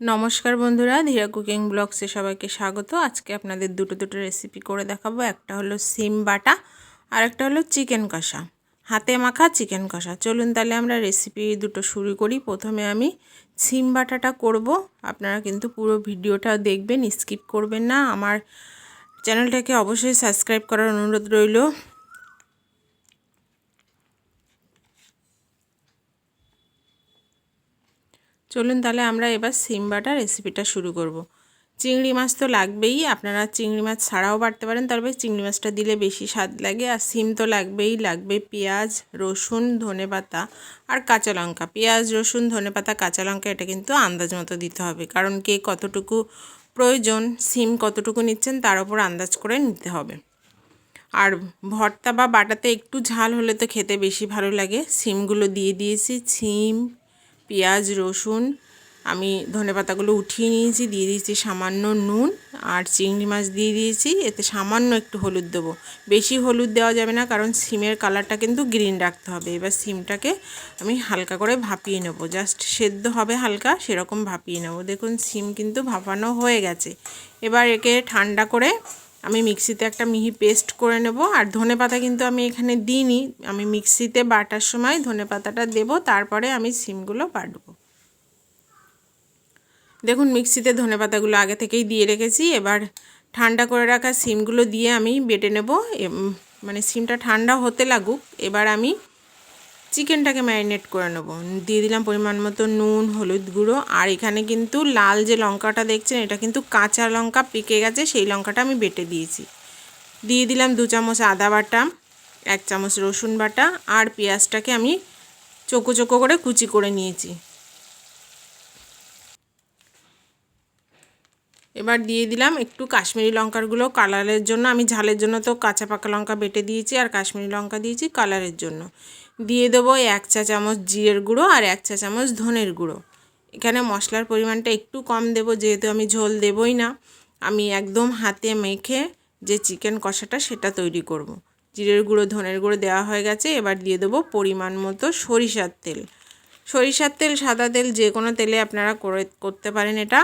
নমস্কার বন্ধুরা, ধীরা কুকিং ব্লগসে সবাইকে স্বাগত। আজকে আপনাদের দুটো দুটো রেসিপি করে দেখাবো। একটা হলো সিম বাটা আর একটা হলো চিকেন কষা। হাতে মাখা চিকেন কষা। চলুন তাহলে আমরা রেসিপি দুটো শুরু করি। প্রথমে আমি সিম বাটাটা করব। আপনারা কিন্তু পুরো ভিডিওটা দেখবেন স্কিপ করবেন না। আমার চ্যানেলটাকে অবশ্যই সাবস্ক্রাইব করার অনুরোধ রইল। চলুন তাহলে আমরা এবার সিম বাটা রেসিপিটা শুরু করব। চিংড়ি মাছ তো লাগবেই, আপনারা চিংড়ি মাছ ছাড়াও বাড়তে পারেন, তবে চিংড়ি মাছটা দিলে বেশি স্বাদ লাগে। আর সিম তো লাগবেই, লাগবে পেঁয়াজ, রসুন ধনে পাতা আর কাঁচা লঙ্কা। পেঁয়াজ, রসুন ধনে পাতা কাঁচা লঙ্কা, এটা কিন্তু আন্দাজ মতো দিতে হবে, কারণ কে কতটুকু প্রয়োজন, সিম কতটুকু নিচ্ছেন, তার উপর আন্দাজ করে নিতে হবে। আর ভর্তা বা বাটাতে একটু ঝাল হলে তো খেতে বেশি ভালো লাগে। সিমগুলো দিয়ে দিয়েছি সিম পেঁয়াজ, রসুন, আমি ধনে পাতাগুলো উঠিয়ে নিয়েছি, দিয়ে দিয়েছি সামান্য নুন আর চিংড়ি মাছ দিয়ে দিয়েছি। এতে সামান্য একটু হলুদ দেবো। বেশি হলুদ দেওয়া যাবে না, কারণ সিমের কালারটা কিন্তু গ্রিন রাখতে হবে। এবার সিমটাকে আমি হালকা করে ভাপিয়ে নেব। জাস্ট সেদ্ধ হবে হালকা, সেরকম ভাপিয়ে নেব। দেখুন, সিম কিন্তু ভাপানো হয়ে গেছে। এবার একে ঠান্ডা করে আমি মিক্সিতে একটা মিহি পেস্ট করে নেব, আর ধনে পাতা কিন্তু আমি এখানে দিইনি। আমি মিক্সিতে বাটার সময় ধনে পাতাটা দেবো, তারপরে আমি সিমগুলো বাটব। দেখুন, মিক্সিতে ধনে পাতাগুলো আগে থেকেই দিয়ে রেখেছি। এবার ঠান্ডা করে রাখা সিমগুলো দিয়ে আমি বেটে নেব। মানে সিমটা ঠান্ডা হতে লাগুক, এবার আমি চিকেনটাকে ম্যারিনেট করে নেব। দিয়ে দিলাম পরিমাণ মতো নুন, হলুদ গুঁড়ো, আর এখানে কিন্তু লাল যে লঙ্কাটা দেখছেন, এটা কিন্তু কাঁচা লঙ্কা পেকে গেছে, সেই লঙ্কাটা আমি বেটে দিয়েছি। দিয়ে দিলাম দু চামচ আদা বাটা, এক চামচ রসুন বাটা, আর পেঁয়াজটাকে আমি চোকো চোকো করে কুচি করে নিয়েছি। এবার দিয়ে দিলাম একটু কাশ্মীরি লঙ্কারগুলো কালারের জন্য। আমি ঝালের জন্য তো কাঁচা পাকা লঙ্কা বেটে দিয়েছি, আর কাশ্মীরি লঙ্কা দিয়েছি কালারের জন্য। দিয়ে দেবো এক চা চামচ জিরের গুঁড়ো আর এক চা চামচ ধনের গুঁড়ো। এখানে মশলার পরিমাণটা একটু কম দেব, যেহেতু আমি ঝোল দেবই না। আমি একদম হাতে মেখে যে চিকেন কষাটা সেটা তৈরি করব। জিরের গুঁড়ো, ধনের গুঁড়ো দেওয়া হয়ে গেছে, এবার দিয়ে দেবো পরিমাণ মতো সরিষার তেল। সরিষার তেল, সাদা তেল, যে কোনো তেলে আপনারা করে, করতে পারেন এটা।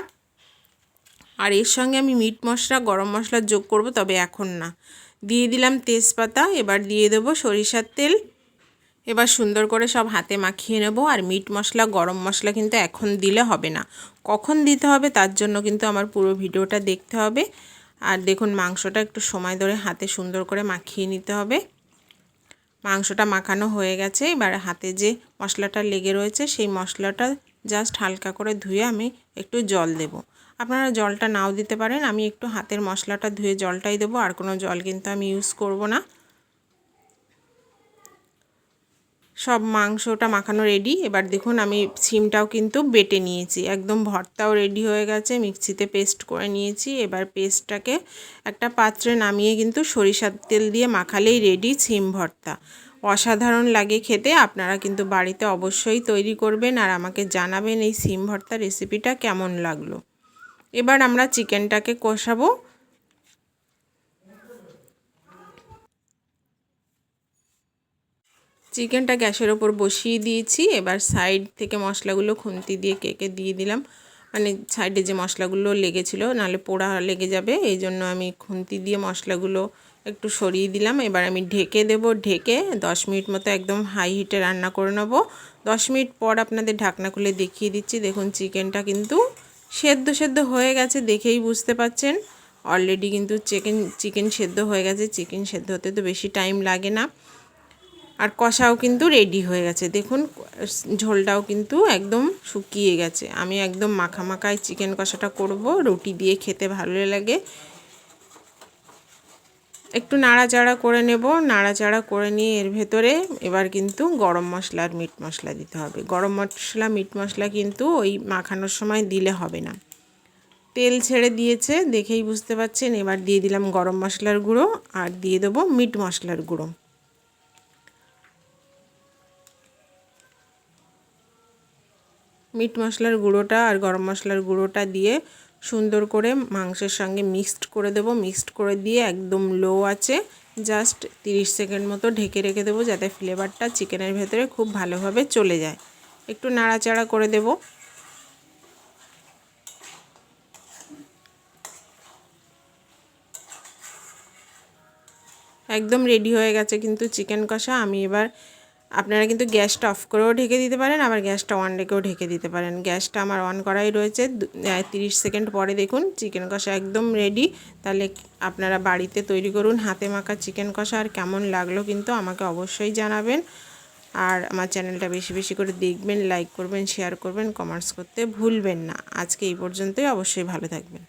আর এর সঙ্গে আমি মিট মশলা, গরম মশলা যোগ করব, তবে এখন না। দিয়ে দিলাম তেজপাতা, এবার দিয়ে দেবো সরিষার তেল। এবার সুন্দর করে সব হাতে মাখিয়ে নেব আর মিট মশলা, গরম মশলা কিন্তু এখন দিলে হবে না। কখন দিতে হবে তার জন্য কিন্তু আমার পুরো ভিডিওটা দেখতে হবে। আর দেখুন, মাংসটা একটু সময় ধরে হাতে সুন্দর করে মাখিয়ে নিতে হবে। মাংসটা মাখানো হয়ে গেছে। এবার হাতে যে মশলাটা লেগে রয়েছে, সেই মশলাটা জাস্ট হালকা করে ধুয়ে আমি একটু জল দেব। আপনারা জলটা নাও দিতে পারেন। আমি একটু হাতের মশলাটা ধুয়ে জলটাই দেবো। আর কোনো জল কিন্তু আমি ইউজ করব না। সব মাংসটা মাখানো রেডি এবার দেখুন আমি সিমটাও কিন্তু বেটে নিয়েছি, একদম ভর্তাও রেডি হয়ে গেছে, মিক্সিতে পেস্ট করে নিয়েছি। এবার পেস্টটাকে একটা পাত্রে নামিয়ে কিন্তু সরিষার তেল দিয়ে মাখালেই রেডি সিম ভর্তা। অসাধারণ লাগে খেতে, আপনারা কিন্তু বাড়িতে অবশ্যই তৈরি করবেন আর আমাকে জানাবেন এই সিম ভর্তা রেসিপিটা কেমন লাগল। এবার আমরা চিকেনটাকে কষাবো। চিকেনটা গ্যাসের ওপর বসিয়ে দিয়েছি। এবার সাইড থেকে মশলাগুলো খুন্তি দিয়ে কেকে দিয়ে দিলাম। মানে সাইডে যে মশলাগুলো লেগেছিল, নাহলে পোড়া লেগে যাবে। এই জন্য আমি খুন্তি দিয়ে মশলাগুলো একটু সরিয়ে দিলাম। এবার আমি ঢেকে দেব। ঢেকে দশ মিনিট মতো একদম হাই হিটে রান্না করে নেব। দশ মিনিট পর আপনাদের ঢাকনা খুলে দেখিয়ে দিচ্ছি। দেখুন, চিকেনটা কিন্তু সেদ্ধ সেদ্ধ হয়ে গেছে দেখেই বুঝতে পাচ্ছেন। অলরেডি কিন্তু চিকেন চিকেন সেদ্ধ হয়ে গেছে। চিকেন সেদ্ধ হতে তো বেশি টাইম লাগে না। আর কষাও কিন্তু রেডি হয়ে গেছে। দেখুন, ঝোলটাও কিন্তু একদম শুকিয়ে গেছে। আমি একদম মাখা মাখায় চিকেন কষাটা করব, রুটি দিয়ে খেতে ভালো লাগে। একটু নাড়াচাড়া করে নেব, নাড়াচাড়া করে নিয়ে এর ভেতরে এবার কিন্তু গরম মশলা আর মিট মশলা দিতে হবে। গরম মশলা মিট মশলা কিন্তু ওই মাখানোর সময় দিলে হবে না। তেল ছেড়ে দিয়েছে, দেখেই বুঝতে পাচ্ছেন। এবার দিয়ে দিলাম গরম মশলার গুঁড়ো আর দিয়ে দেবো মিট মশলার গুঁড়ো। মিট মশলার গুঁড়োটা আর গরম মশলার গুঁড়োটা দিয়ে সুন্দর করে মাংসের সঙ্গে মিক্সড করে দেব। মিক্সড করে দিয়ে একদম লো আছে। জাস্ট 30 সেকেন্ড মতো ঢেকে রেখে দেবো যাতে ফ্লেভারটা চিকেনের ভেতরে খুব ভালোভাবে চলে যায়। একটু নাড়াচাড়া করে দেব। একদম রেডি হয়ে গেছে কিন্তু চিকেন কষা। আমি এবার আপনারা কিন্তু গ্যাসটা অফ করেও ঢেকে দিতে পারেন, আবার গ্যাসটা অন রেখেও ঢেকে দিতে পারেন। গ্যাসটা আমার অন করাই রয়েছে। তিরিশ সেকেন্ড পরে দেখুন চিকেন কষা একদম রেডি তাহলে আপনারা বাড়িতে তৈরি করুন হাতে মাখা চিকেন কষা, আর কেমন লাগল কিন্তু আমাকে অবশ্যই জানাবেন। আর আমার চ্যানেলটা বেশি বেশি করে দেখবেন লাইক করবেন শেয়ার করবেন কমেন্টস করতে ভুলবেন না। আজকে এই পর্যন্তই, অবশ্যই ভালো থাকবেন।